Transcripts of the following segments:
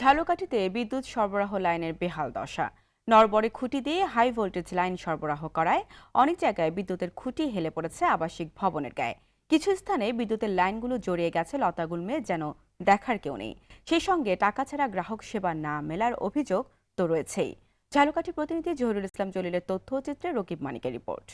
ঝালকাঠিতে বিদ্যুৎ সরবরাহ লাইনের বেহাল দশা। নরবরে খুঁটি দিয়ে হাই ভোল্টেজ লাইন সরবরাহ করায় অনেক জায়গায় বিদ্যুতের খুঁটি হেলে পড়েছে আবাসিক ভবনের গায়ে। কিছু স্থানে বিদ্যুতের লাইনগুলো জড়িয়ে গেছে লতাগুলমে যেন দেখার কেউ নেই। সেই সঙ্গে টাকা ছাড়া গ্রাহক সেবা না মেলার অভিযোগ তো রয়েছেই। ঝালকাঠি প্রতিনিধি জহিরুল ইসলাম জলিলের তথ্যচিত্রে রকিব মানিকের রিপোর্ট।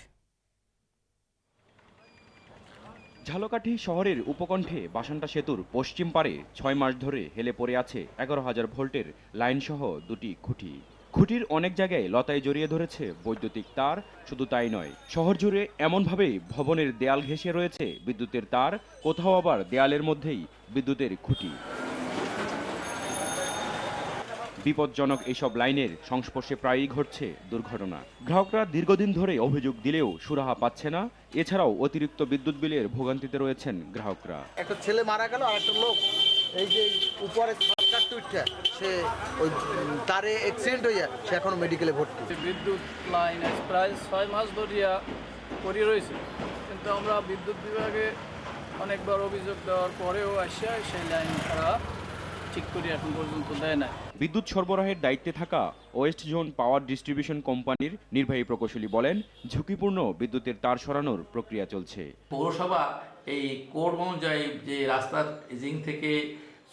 ঝালকাঠি শহরের উপকণ্ঠে বাসান্টা সেতুর পশ্চিম পারে ছয় মাস ধরে হেলে পড়ে আছে এগারো হাজার ভোল্টের লাইনসহ দুটি খুঁটি। খুঁটির অনেক জায়গায় লতায় জড়িয়ে ধরেছে বৈদ্যুতিক তার, শুধু তাই নয়, শহর জুড়ে এমনভাবে ভবনের দেয়াল ঘেঁষে রয়েছে বিদ্যুতের তার, কোথাও আবার দেয়ালের মধ্যেই বিদ্যুতের খুঁটি। বিপজ্জনক এইসব লাইনের সংস্পর্শে প্রায়ই ঘটছে দুর্ঘটনা। গ্রাহকরা দীর্ঘদিন ধরে অভিযোগ দিলেও সুরাহা পাচ্ছে না। এছাড়াও অতিরিক্ত বিদ্যুৎ বিলের ভোগান্তিতে রয়েছেন গ্রাহকরা। একটা ছেলে মারা গেল আর একটা লোক। এই যে উপরে কাটতে সে ওই তারে অ্যাক্সিডেন্ট হইয়া সে এখনও মেডিকেলে ভর্তি। বিদ্যুৎ লাইন প্রায় ছয় মাস ধরিয়া পড়ে রয়েছে। কিন্তু আমরা বিদ্যুৎ বিভাগে অনেকবার অভিযোগ দেওয়ার পরেও আসিয়া সেই লাইন তারা ঠিক করে এখন পর্যন্ত দেয় না বিদ্যুৎ সরবরাহের দায়িত্বে থাকা ওয়েস্ট জোন পাওয়ার ডিস্ট্রিবিউশন কোম্পানির নির্বাহী প্রকৌশলী বলেন ঝুঁকিপূর্ণ বিদ্যুতের তার সরানোর প্রক্রিয়া চলছে। পৌরসভা এই কোড অনুযায়ী যে রাস্তার জিং থেকে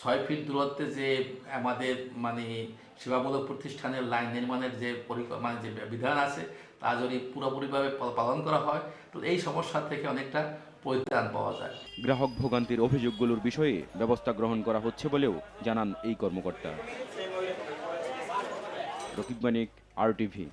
ছয় ফিট দূরত্বে যে আমাদের মানে সেবামূলক প্রতিষ্ঠানের লাইন নির্মাণের যে পরিক- মানে যে বিধান আছে, তা যদি পুরোপুরিভাবে পালন করা হয়, তো এই সমস্যা থেকে অনেকটা পরিত্রাণ পাওয়া যায়। গ্রাহক ভোগান্তির অভিযোগগুলোর বিষয়ে ব্যবস্থা গ্রহণ করা হচ্ছে বলেও জানান এই কর্মকর্তা। রকিব মানিক আর টিভি